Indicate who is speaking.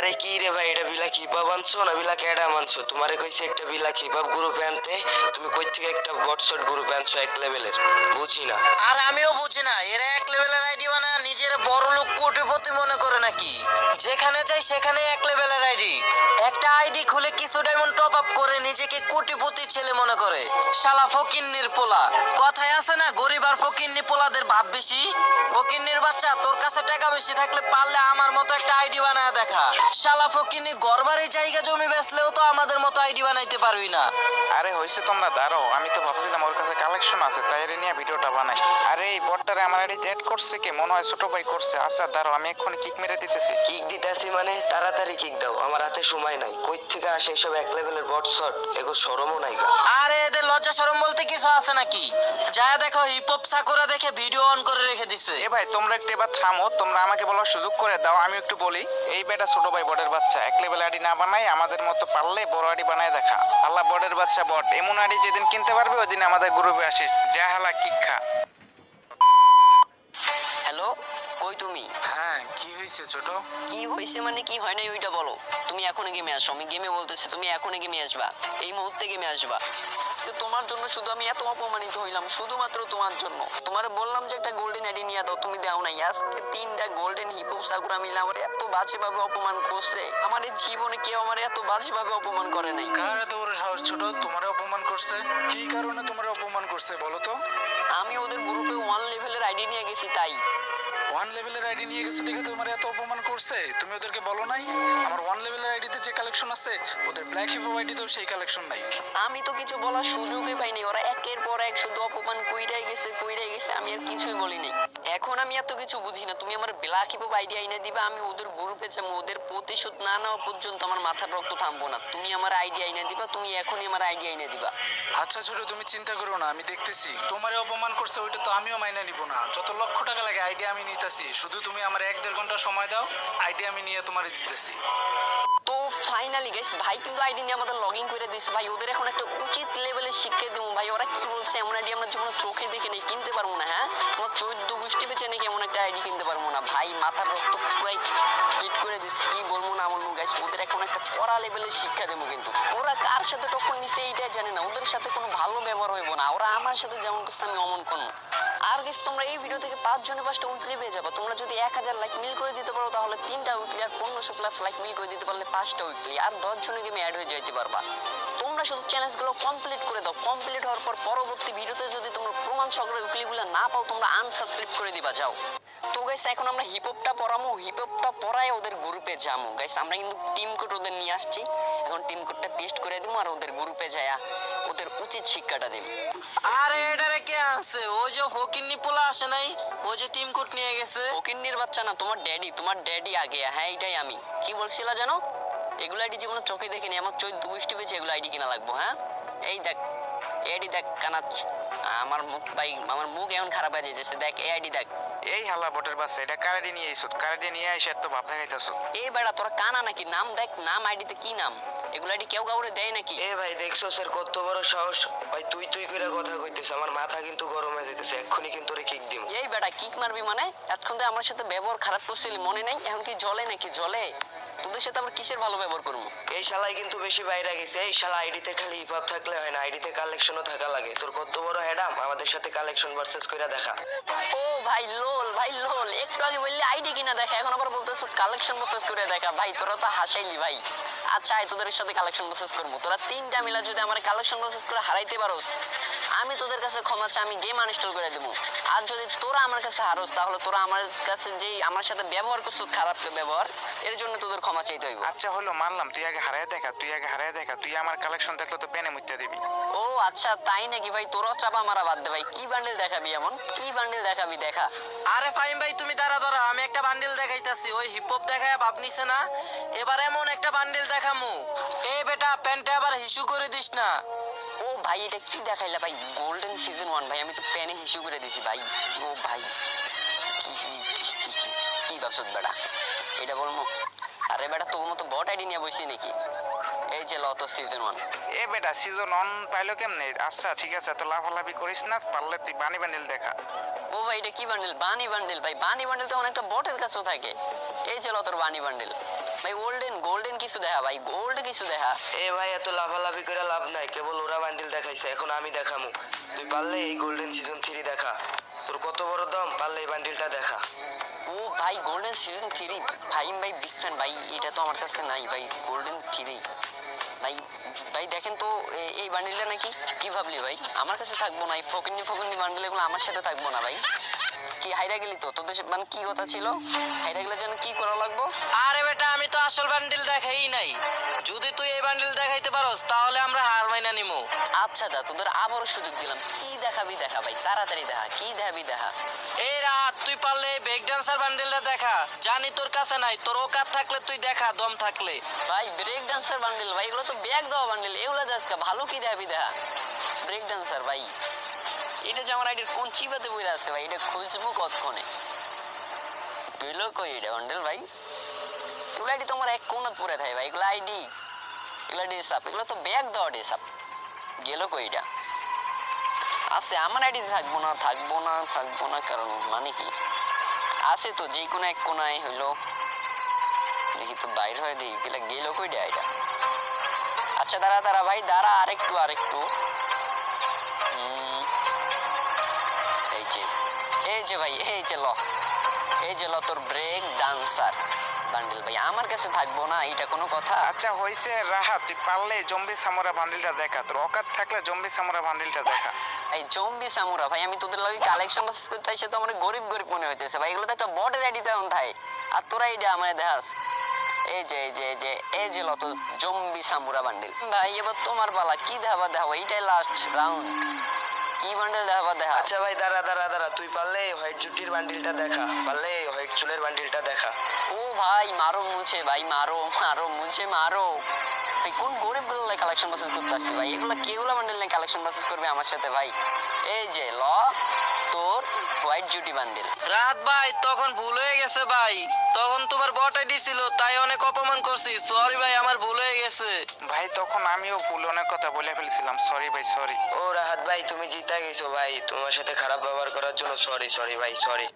Speaker 1: আরে কি রে ভাই, এটা বিলাক হিপাপ আনছো না বিলাক অ্যাডাম আনছো? তোমারে কইছে একটা বিলাক হিপাপ গ্রুপে আনতে। তুমি কই থেকে একটা বটশট গ্রুপে আনছো এক লেভেলের বুঝি না।
Speaker 2: আর আমিও বুঝি না, এরা এক লেভেলের আইডি বানা নিজের বড় লোক কোটিপতি মনে করে নাকি? যেখানে যাই সেখানে এক লেভেলের আইডি একটা আইডি খুলে কিছু ডায়মন্ড টপ আপ করে নিজেকে কোটিপতি ছেলে মনে করে। শালা ফকিন্নির পোলা। কথায় আছে না, গরিব আর ফকিন্নি পোলাদের ভাব বেশি? ফকিন্নির বাচ্চা, তোর কাছে টাকা বেশি থাকলে পারলে আমার মতো একটা আইডি বানায় দেখা। শালা ফকিন্নি গড়বাড়ি জায়গা জমি বেচলেও তো আমাদের মতো আইডি বানাইতে পারবি না।
Speaker 3: আরে হয়েছে তোমরা দাঁড়াও আমি তো ভাবছিলাম ওর কাছে কালেকশন আছে তাই এর নিয়ে ভিডিওটা বানাই। আরে এই বটটারে আমার আইডিতে অ্যাড করছে কে? মনে হয় ছোট ভাই করছে। আচ্ছা দাঁড়াও আমি এক্ষুনি কিক মেরে দিতেছি।
Speaker 1: কিক দিতেছি মানে তাড়াতাড়ি কিক দাও আমার হাতে সময় নাই। কই থেকে আসে এসব এক লেভেলের বটশট এগো সরমও নাই গা।
Speaker 2: আরে এদের লজ্জা শরম বলতে কিছু আছে নাকি? যা দেখো হিপ হপ সাকুরা দেখে ভিডিও অন করে রেখে দিছে।
Speaker 3: এ ভাই তোমরা একটু এবার থামো তোমরা আমাকে বলার সুযোগ করে দাও আমি একটু বলি। এই বেটা ছোট ভাই বটের বাচ্চা। এক লেভেল আইডি না বানাই, আমাদের মতো পারলে বড় আইডি বানায় দেখা। আল্লাহ বটের বাচ্চা বট। এমন আইডি যেদিন কিনতে পারবে, ওই দিন আমাদের গ্রুপে আসিস। যা হালা কিক্ষা।
Speaker 4: হ্যালো, কই তুমি?
Speaker 3: হ্যাঁ কি হয়েছে ছোট?
Speaker 4: কি হয়েছে মানে কি হয় নাই ওইটা বলো। তুমি এখনই গেমে আসো আমি গেমে বলতেছি তুমি এখনই গেমে আসবা। এই মুহূর্তে গেমে আসবা। আজকে তোমার জন্য শুধু আমি এত অপমানিত হইলাম শুধুমাত্র তোমার জন্য। তোমার বললাম যে একটা গোল্ডেন আইডি নিয়ে দাও তুমি দাও নাই। আজকে তিনটা গোল্ডেন হিপহপ সাকুরা মিলে আমার এত বাজেভাবে অপমান করছে। আমার এই জীবনে কেউ আমার এত বাজেভাবে অপমান করে নাই।
Speaker 5: কার এত বড় সাহস ছোট? তোমার অপমান করছে? কি কারণে তোমার অপমান করছে বলো তো?
Speaker 4: আমি ওদের গ্রুপে ওয়ান লেভেলের আইডি নিয়ে গেছি তাই।
Speaker 5: ওয়ান লেভেলের আইডি নিয়ে গেছো দেখে তোমার এত অপমান করছে। তুমি ওদেরকে বলো নাই? আমার ওয়ান লেভেলের আইডিতে যে কালেকশন আছে ওদের ব্ল্যাক হিপ আইডিতেও সেই কালেকশন নাই।
Speaker 4: আমি তো কিছু বলার সুযোগই পাইনি। ওরা একের পর এক শুধু অপমান কইরাই গেছে কইরাই গেছে। আমি আর কিছুই বলি নাই। এখন আমি এত কিছু বুঝি না। তুমি আমার ব্ল্যাক হিপ আইডিয়া এনে দিবা আমি ওদের গ্রুপে যাব। ওদের প্রতিশোধ না নেওয়া পর্যন্ত আমার মাথার রক্ত থামবো না। তুমি আমার আইডিয়া এনে দিবা তুমি এখনই আমার আইডিয়া এনে দিবা।
Speaker 5: আচ্ছা ছোট তুমি চিন্তা করো না আমি দেখতেছি। তোমারে অপমান করছে ওইটা তো আমিও মাইনে নিব না। যত লক্ষ টাকা লাগে আইডিয়া আমি নিতেছি শুধু তুমি আমার এক দেড় ঘণ্টা সময় দাও আইডিয়া আমি নিয়ে তোমারে দিতেছি।
Speaker 4: তো ফাইনালি গাইস ভাই কিন্তু আইডি নিয়ে আমাদের লগ ইন করে দিচ্ছে ভাই, ওদের এখন একটা উচিত লেভেলের শিক্ষা দেবো। ভাই, ওরা কি বলছে? এমন আইডি আমরা জীবনে চোখে দেখে নেই, কিনতে পারব না হ্যাঁ? আমরা চোদ্দ গোষ্ঠী বেছে নাকি এমন একটা আইডি কিনতে পারব না। ভাই, মাথার রক্ত পুরাই হিট করে দিচ্ছে কি বলব না বলব গাইস ওদের এখন একটা কড়া লেভেলের শিক্ষা দেবো কিন্তু। ওরা কার সাথে টক্কর নিছে এইটাই জানে না। ওদের সাথে কোনো ভালো ব্যবহার হইব না। ওরা আমার সাথে যেমন করছে, আমি অমন আর গেস তোমরা এই ভিডিও থেকে পাঁচটা উইকলি পেয়ে যাব। তোমরা যদি এক হাজার লাইক মিল করে দিতে পারো, তাহলে তিনটা উইকলি আর পনেরোশো প্লাস লাইক মিল করে দিতে পারলে পাঁচটা উইকলি আর গেমে অ্যাড হয়ে যাইতে পারবা। তোমরা শুধু কমপ্লিট করে দাও। কমপ্লিট হওয়ার পর পরবর্তী ভিডিওতে যদি তোমরা প্রমাণ সহকারে উইকলিগুলো না পাও, তোমরা আনসাবস্ক্রাইব করে দিবা, যাও। তো গাইস এখন আমরা ওদের গ্রুপে যাব গাইস আমরা কিন্তু টিম কোড ওদের নিয়ে আসছি। এখন টিম কোডটা পেস্ট করে দিব আর ওদের গ্রুপে যায় ওদের উচিত শিক্ষাটা দেব
Speaker 2: আরে এটারে কে আছে? ওই যে ফকিন্নি পোলা আসে নাই ওই যে টিম কোট নিয়ে গেছে।
Speaker 4: ফকিন্নির বাচ্চা না তোমার ড্যাডি তোমার ড্যাডি আগে হ্যাঁ এইটাই আমি। কি বলছিলা জানো? এগুলো আইডি জীবনে চোখে দেখিনি আমার চোদ্দ গোষ্ঠী পেয়েছে এগুলো আইডি কিনা লাগবো হ্যাঁ? এই দেখ এডি দেখ কানা আমার মুখ ভাই আমার মুখ এমন খারাপ হয়ে যাইতেছে দেখ এই আইডি দেখ।
Speaker 3: এই হালা বটের বাচ্চা এটা কারাডি নিয়ে আইসো কারাডি নিয়ে আইসা এত ভাব দেখাইতেছো।
Speaker 4: এই বেড়া তোরা কানা নাকি? নাম দেখ নাম আইডিতে কি নাম? এগুলা আইডি কেউ কাউরে দেয় নাকি?
Speaker 1: এ ভাই দেখছ স্যার কত বড় সাহস? ভাই তুই তুই করে কথা কইতেছে আমার মাথা কিন্তু গরম হয়ে যাইতেছে এক্ষুনি কিন্তু রে কিক দিম।
Speaker 4: এই বেটা কিক মারবি মানে? এতক্ষণ তো আমার সাথে ব্যবহার খারাপ করছিলি মনে নাই? এখন কি জলে নাকি? জলে তোদের সাথে আবার কিসের ভালো ব্যবহার করব?
Speaker 1: এই শালাই কিন্তু বেশি বাইরে গেছে। এই শালা আইডিতে খালি হিপ থাকলে হয় না আইডিতে কালেকশনও থাকা লাগে। তোর কত বড় হ্যাডাম আমাদের সাথে কালেকশন ভার্সেস কইরা দেখা।
Speaker 4: ও ভাই লোল ভাই লোল একটু আগে বললি আইডি কিনা দেখা এখন আবার বলতেছো কালেকশন প্রসেস করে দেখা। ভাই তোরা তো হাসাইলি ভাই। আচ্ছা তোদের সাথে কালেকশন প্রসেস করব। তোরা তিনটা মিলা যদি আমার কালেকশন প্রসেস করে হারাইতে পারোস আমি তোদের কাছে ক্ষমা চাই আমি গেম আনইনস্টল করে দেবো। আর যদি তোরা আমার কাছে হারোস তাহলে তোরা আমার কাছে যেই আমার সাথে ব্যবহার করছ খারাপ ব্যবহার এর জন্য তোদের ক্ষমা চাইতে হইব।
Speaker 3: আচ্ছা হলো মানলাম তুই আগে হারায় দেখা তুই আগে হারায় দেখা তুই আমার কালেকশন দেখলে তো পেনে মুইতে দিবি।
Speaker 4: ও আচ্ছা তাই নাকি ভাই? তোরাও চাপা মারা বাদ দে ভাই। কি বান্ডেল দেখাবি এমন? কি বান্ডেল দেখাবি দেখা।
Speaker 2: আরে ফাইম ভাই তুমি দাঁড়া দাঁড়া আমি একটা বান্ডিল দেখাইতাছি। ওই হিপ হপ দেখায় ভাব নিছে না? এবার এমন একটা বান্ডিল দেখামু। এ বেটা প্যান্টে আবার হিসু করে দিস না।
Speaker 4: ভাই এটা কি দেখাইলা ভাই? গোল্ডেন সিজন ওয়ান ভাই আমি তো প্যানে হিসু করে দিছি ভাই। ও ভাই কি ভাবছত বেটা? এটা বলব আরে বেটা তোর মতো বট আইডি নিয়ে বসি নাকি? এই যে লত সিজন ওয়ান
Speaker 3: এ বেটা সিজন ওয়ান পাইলো কেমনে? আচ্ছা ঠিক আছে তো লাফালাফি করিস না পারলে তুই বানি বান্ডিল দেখা।
Speaker 4: ও ভাই এটা কি বান্ডেল বানি বান্ডেল ভাই। বানি বান্ডেল তো অনেকটা বটের কাছেও থাকে। এই যে তোর বানি বান্ডেল ভাই গোল্ডেন গোল্ডেন কিছু দেখা ভাই গোল্ড কিছু দেখা।
Speaker 1: এ ভাই এত লাফালাফি করে লাভ নাই কেবল ওরা বান্ডিল দেখাইছে এখন আমি দেখামু। তুই পারলে এই গোল্ডেন সিজন থ্রি দেখা। তোর কত বড় দম পারলে এই বান্ডিলটা দেখা।
Speaker 4: ও ভাই গোল্ডেন সিজন থ্রি ভাই ভাই বিগ ফ্যান ভাই এটা তো আমার কাছে নাই ভাই গোল্ডেন থ্রি ভাই ভাই দেখেন তো এই বান্ডিলটা নাকি? কি ভাবলি ভাই? আমার কাছে থাকব না এই ফকিনি ফকিনি বান্ডিল এগুলো আমার সাথে থাকব না ভাই। কি হাইরা গেলি তো? তোদের মানে কি কথা ছিল? হাইরা গেলে যেন কি করা লাগবো?
Speaker 2: আরে বেটা আমি তো আসল বান্ডিল দেখাই নাই। যদি তুই এই বান্ডিল দেখাইতে পারোস তাহলে আমরা হার মাইনা নিমু।
Speaker 4: আচ্ছা যা তোদের আবারও সুযোগ দিলাম। কি দেখাবি দেখা ভাই? তাড়াতাড়ি দেখা কি দেখাবি দেখা?
Speaker 2: এই রাহাত তুই পারলে ব্রেক ডান্সার বান্ডিলটা দেখা। জানি তোর কাছে নাই তোর ওকাত থাকলে তুই দেখা দম থাকলে।
Speaker 4: ভাই ব্রেক ডান্সার বান্ডিল ভাই এগুলো তো ব্যাগ দেওয়া বান্ডিল এগুলো দেখাস ভালো কি দেখাবি দেখা? ব্রেক ডান্সার ভাই। এটা যে আমার আইডির কোন চিবাতে বইরা আছে ভাই, এটা খুঁজবো কতক্ষণে? পেল কই এটা বান্ডিল ভাই? এগুলো আইডি তোমার এক কোনাত পরে থাকে ভাই, এগুলো আইডি, এগুলো ডেসাপ এগুলো তো ব্যাগ দেওয়া ডেসাপ গেল কই এটা? আছে, আমার আইডি থাকব না থাকব না থাকব না, কারণ মানে কি? আছে তো, যে কোনো এক কোনায় হইল। দেখি তো বাইর হয়ে দেখি গেলে গেল কই এটা? আচ্ছা দাঁড়া দাঁড়া ভাই, দাঁড়া আরেকটু আরেকটু। এই যে এই যে ভাই এই যে ল। এই যে ল তোর ব্রেক ডান্সার বান্ডেল ভাই আমার কাছে থাকব না এটা কোনো কথা?
Speaker 3: আচ্ছা হয়েছে রাহা তুই পারলে জম্বি সামোরা বান্ডিলটা দেখা। তোর অকাত থাকলে জম্বি সামোরা বান্ডিলটা দেখা।
Speaker 4: এই জম্বি সামুরা ভাই আমি তোদের লগে কালেকশন বাসিস করতে এসে তো আমার গরিব গরিব মনে হইতেছে। ভাই এগুলো তো একটা বটের আইডি তেমন থাকে আর তোরা এইটা আমার দেখাস। এই যে এই যে এই যে এই যে লত জম্বি সামুরা বান্ডিল। ভাই এবার তোমার পালা কি দেখাবা দেখাবো? এইটাই লাস্ট রাউন্ড কি বান্ডেল দেখাবা দেখা?
Speaker 1: আচ্ছা ভাই দাঁড়া দাঁড়া দাঁড়া। তুই পারলে হোয়াইট জুটির বান্ডিলটা দেখা। পারলে হোয়াইট চুলের বান্ডিলটা দেখা।
Speaker 4: ও ভাই মারো মুছে ভাই মারো মারো মুছে মারো। ভাই কোন গরিবগুলো কালেকশন বাসিস করতে আসছি ভাই? এগুলো কেগুলো বান্ডেল নিয়ে কালেকশন বাসিস করবে আমার সাথে ভাই? এই যে ল তোর হোয়াইট জুটি বান্ডেল।
Speaker 2: রাত ভাই তখন ভুল হয়ে গেছে ভাই। তখন তোমার বটাই দিছিল তাই অনেক অপমান করছি। সরি ভাই আমার ভুল হয়ে গেছে।
Speaker 3: ভাই তখন আমিও ভুল অনেক কথা বলে ফেলেছিলাম। সরি ভাই সরি
Speaker 1: ও রাহাত ভাই তুমি জিতে গেছো ভাই। তোমার সাথে খারাপ ব্যবহার করার জন্য সরি সরি ভাই সরি